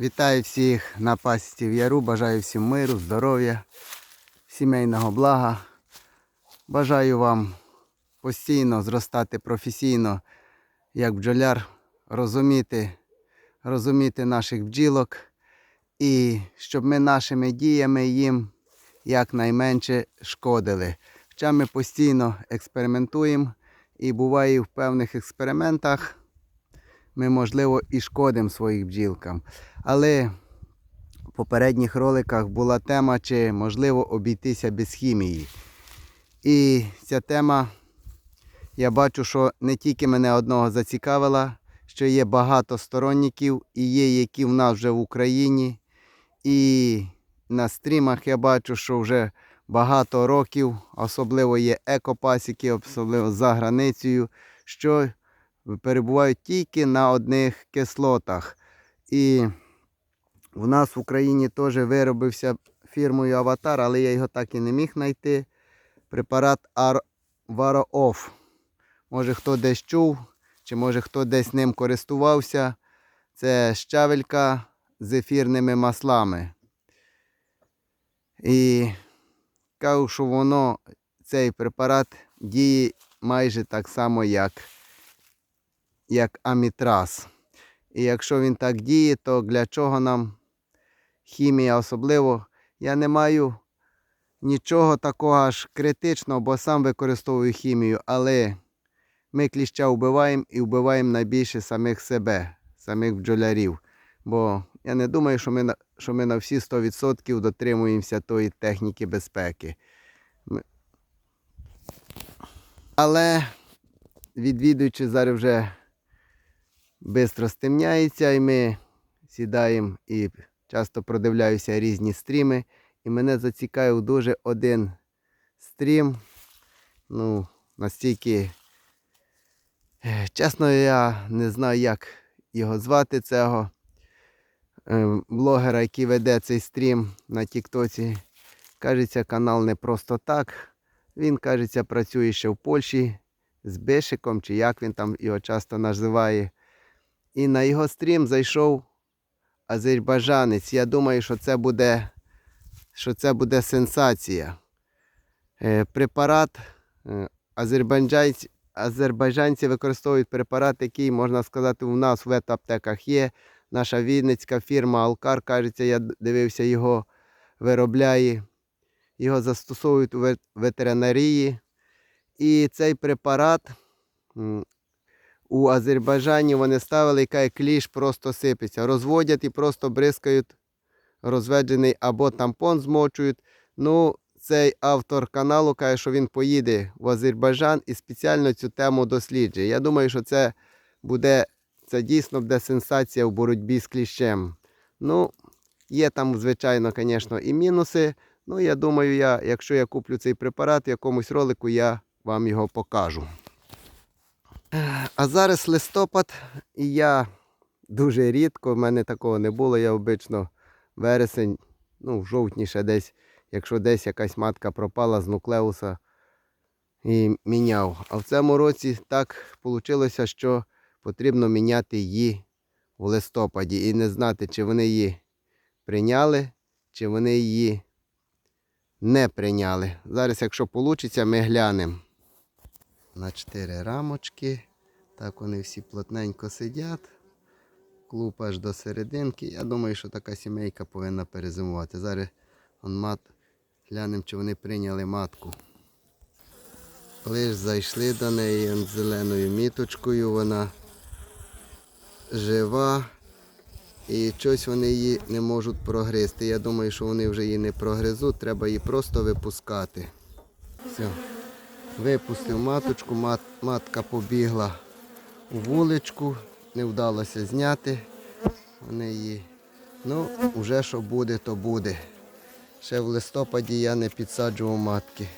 Вітаю всіх на пасіці в Яру. Бажаю всім миру, здоров'я, сімейного блага. Бажаю вам постійно зростати професійно, як бджоляр, розуміти, розуміти наших бджілок і щоб ми нашими діями їм якнайменше шкодили. Хоча ми постійно експериментуємо і буває в певних експериментах ми, можливо, і шкодимо своїм бджілкам. Але в попередніх роликах була тема, чи можливо обійтися без хімії. І ця тема, я бачу, що не тільки мене одного зацікавила, що є багато сторонників і є, які в нас вже в Україні. І на стрімах я бачу, що вже багато років, особливо є екопасіки, особливо за границею, що перебувають тільки на одних кислотах. І в нас в Україні теж виробився фірмою Аватар, але я його так і не міг знайти. Препарат Ар... Варооф. Може хто десь чув, чи може хто десь ним користувався. Це щавелька з ефірними маслами. І кажу, що воно, цей препарат діє майже так само, як як амітраз. І якщо він так діє, то для чого нам хімія особливо? Я не маю нічого такого аж критичного, бо сам використовую хімію, але ми кліща вбиваємо і вбиваємо найбільше самих себе, самих бджолярів. Бо я не думаю, що ми що ми на всі 100% дотримуємося тої техніки безпеки. Але відвідуючи зараз вже швидко стемняється, і ми сідаємо і часто продивляюся різні стріми. І мене зацікавив дуже один стрім. Ну, настільки, е, чесно, я не знаю, як його звати цього е, блогера, який веде цей стрім на Тіктоці. Кажеться, канал не просто так. Він, кажеться, працює ще в Польщі з Бишиком, чи як він там його часто називає. І на його стрім зайшов азербайджанець. Я думаю, що це буде, що це буде сенсація. Е, препарат е, азербайджанці, азербайджанці використовують препарат, який, можна сказати, у нас в ветаптеках є. Наша вінницька фірма Алкар, кажеться, я дивився, його виробляє. Його застосовують у ветеринарії. І цей препарат у Азербайджані вони ставили, яка кліш просто сипеться. Розводять і просто бризкають розведений або тампон змочують. Ну, цей автор каналу каже, що він поїде в Азербайджан і спеціально цю тему досліджує. Я думаю, що це буде, це дійсно буде сенсація в боротьбі з кліщем. Ну, є там, звичайно, звісно, і мінуси. Ну, я думаю, я, якщо я куплю цей препарат в якомусь ролику, я вам його покажу. А зараз листопад, і я дуже рідко, в мене такого не було. Я обично вересень, ну, в жовтні ще десь, якщо десь якась матка пропала з нуклеуса і міняв. А в цьому році так вийшло, що потрібно міняти її в листопаді і не знати, чи вони її прийняли, чи вони її не прийняли. Зараз, якщо вийде, ми глянемо. На 4 рамочки. Так вони всі плотненько сидять. Клуб аж до серединки. Я думаю, що така сімейка повинна перезимувати. Зараз он мат. глянемо, чи вони прийняли матку. Лиш зайшли до неї зеленою міточкою, вона жива. І щось вони її не можуть прогризти. Я думаю, що вони вже її не прогризуть, треба її просто випускати. Все. Випустив маточку, мат, матка побігла у вуличку, не вдалося зняти. Вони її. Ну, вже що буде, то буде. Ще в листопаді я не підсаджував матки.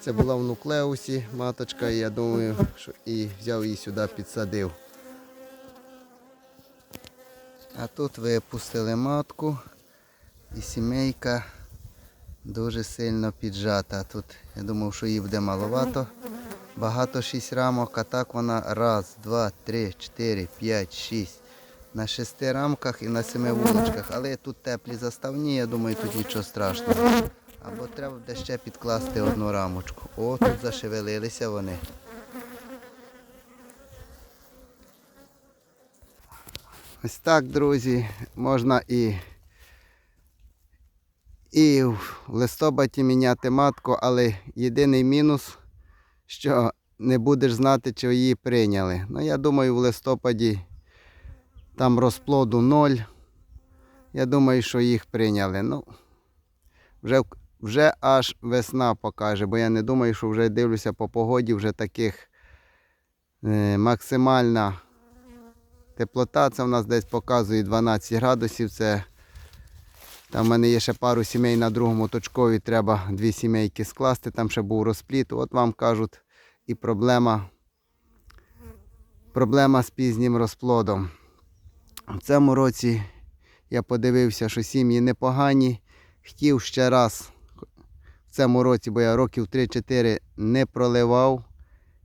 Це була в нуклеусі маточка, і я думаю, що і взяв її сюди, підсадив. А тут випустили матку і сімейка дуже сильно піджата. Тут я думав, що її буде маловато. Багато шість рамок, а так вона раз, два, три, чотири, п'ять, шість, на шести рамках і на семи вуличках. Але тут теплі заставні, я думаю, тут нічого страшного. Або треба буде ще підкласти одну рамочку. О, тут зашевелилися вони. Ось так, друзі, можна і, і в листопаді міняти матку, але єдиний мінус, що не будеш знати, чи її прийняли. Ну, я думаю, в листопаді там розплоду ноль. Я думаю, що їх прийняли. Ну, вже, вже аж весна покаже, бо я не думаю, що вже дивлюся по погоді, вже таких е, максимальна теплота. Це в нас десь показує 12 градусів. Це там в мене є ще пару сімей на другому точкові, треба дві сімейки скласти, там ще був розпліт. От вам кажуть, і проблема, проблема з пізнім розплодом. В цьому році я подивився, що сім'ї непогані. Хотів ще раз в цьому році, бо я років 3-4 не проливав.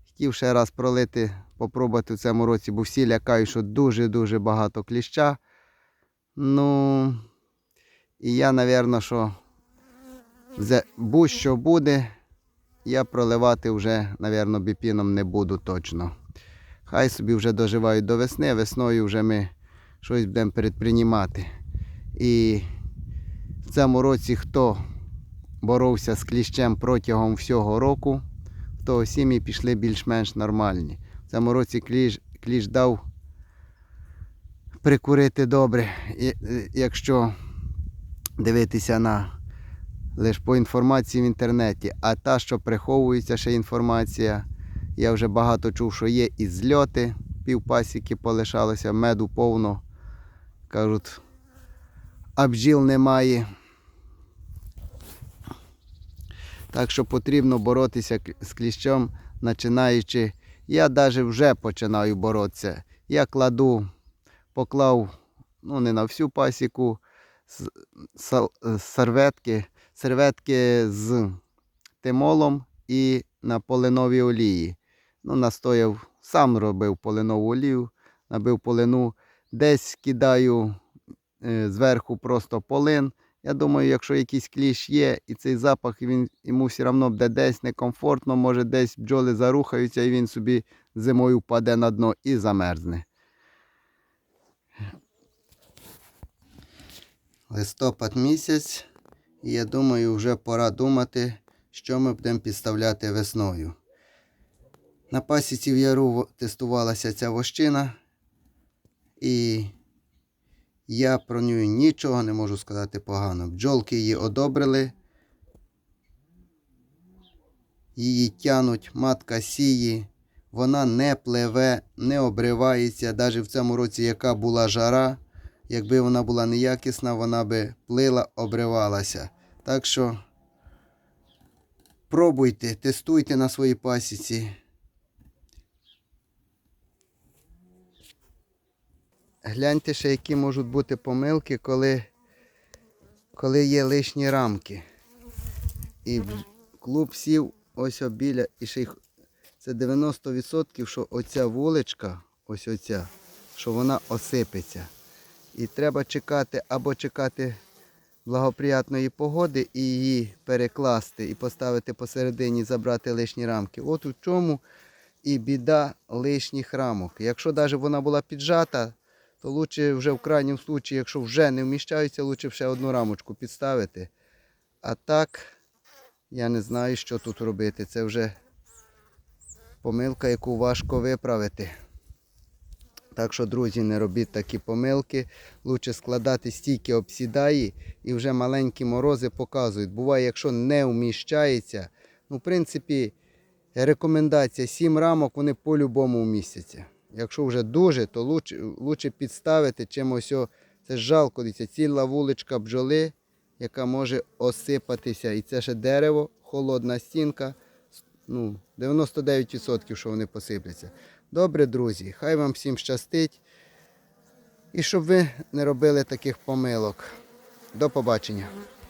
Хотів ще раз пролити, попробувати в цьому році, бо всі лякають, що дуже-дуже багато кліща. Ну, і я, напевно, що будь-що буде, я проливати вже, напевно, біпіном не буду точно. Хай собі вже доживають до весни, весною вже ми щось будемо предприймати. І в цьому році хто боровся з кліщем протягом всього року, того сім'ї пішли більш-менш нормальні. В цьому році кліщ, кліщ дав прикурити добре, е, якщо дивитися на лише по інформації в інтернеті, а та, що приховується ще інформація, я вже багато чув, що є і зльоти, півпасіки полишалося, меду повно. Кажуть, а бджіл немає. Так що потрібно боротися з кліщом, починаючи. Я навіть вже починаю боротися. Я кладу, поклав, ну не на всю пасіку, серветки, серветки з тимолом і на полиновій олії. Ну, настояв, сам робив полинову олію, набив полину, десь кидаю е, зверху просто полин. Я думаю, якщо якийсь кліщ є і цей запах, він йому все одно буде десь некомфортно, може десь бджоли зарухаються і він собі зимою впаде на дно і замерзне. Листопад місяць, і я думаю, вже пора думати, що ми будемо підставляти весною. На пасіці в яру тестувалася ця вощина, і я про неї нічого не можу сказати погано. Бджолки її одобрили. Її тянуть, матка сіє, вона не пливе, не обривається. Навіть в цьому році, яка була жара, якби вона була неякісна, вона би плила, обривалася. Так що пробуйте, тестуйте на своїй пасіці. Гляньте ще, які можуть бути помилки, коли, коли є лишні рамки. І клуб сів ось біля, і ще й х- це 90%, що оця вуличка, ось оця, що вона осипеться. І треба чекати або чекати благоприятної погоди і її перекласти і поставити посередині, забрати лишні рамки. От у чому і біда лишніх рамок. Якщо навіть вона була піджата, то лучше вже в крайньому випадку, якщо вже не вміщаються, лучше ще одну рамочку підставити. А так, я не знаю, що тут робити. Це вже помилка, яку важко виправити. Так що, друзі, не робіть такі помилки. Лучше складати стійки обсідаї і вже маленькі морози показують. Буває, якщо не вміщається, ну, в принципі, рекомендація 7 рамок, вони по-любому вмістяться. Якщо вже дуже, то лучше, лучше підставити чимось. о- Це жалко, ціла вуличка бджоли, яка може осипатися. І це ще дерево, холодна стінка. Ну, 99% що вони посипляться. Добре, друзі, хай вам всім щастить. І щоб ви не робили таких помилок. До побачення.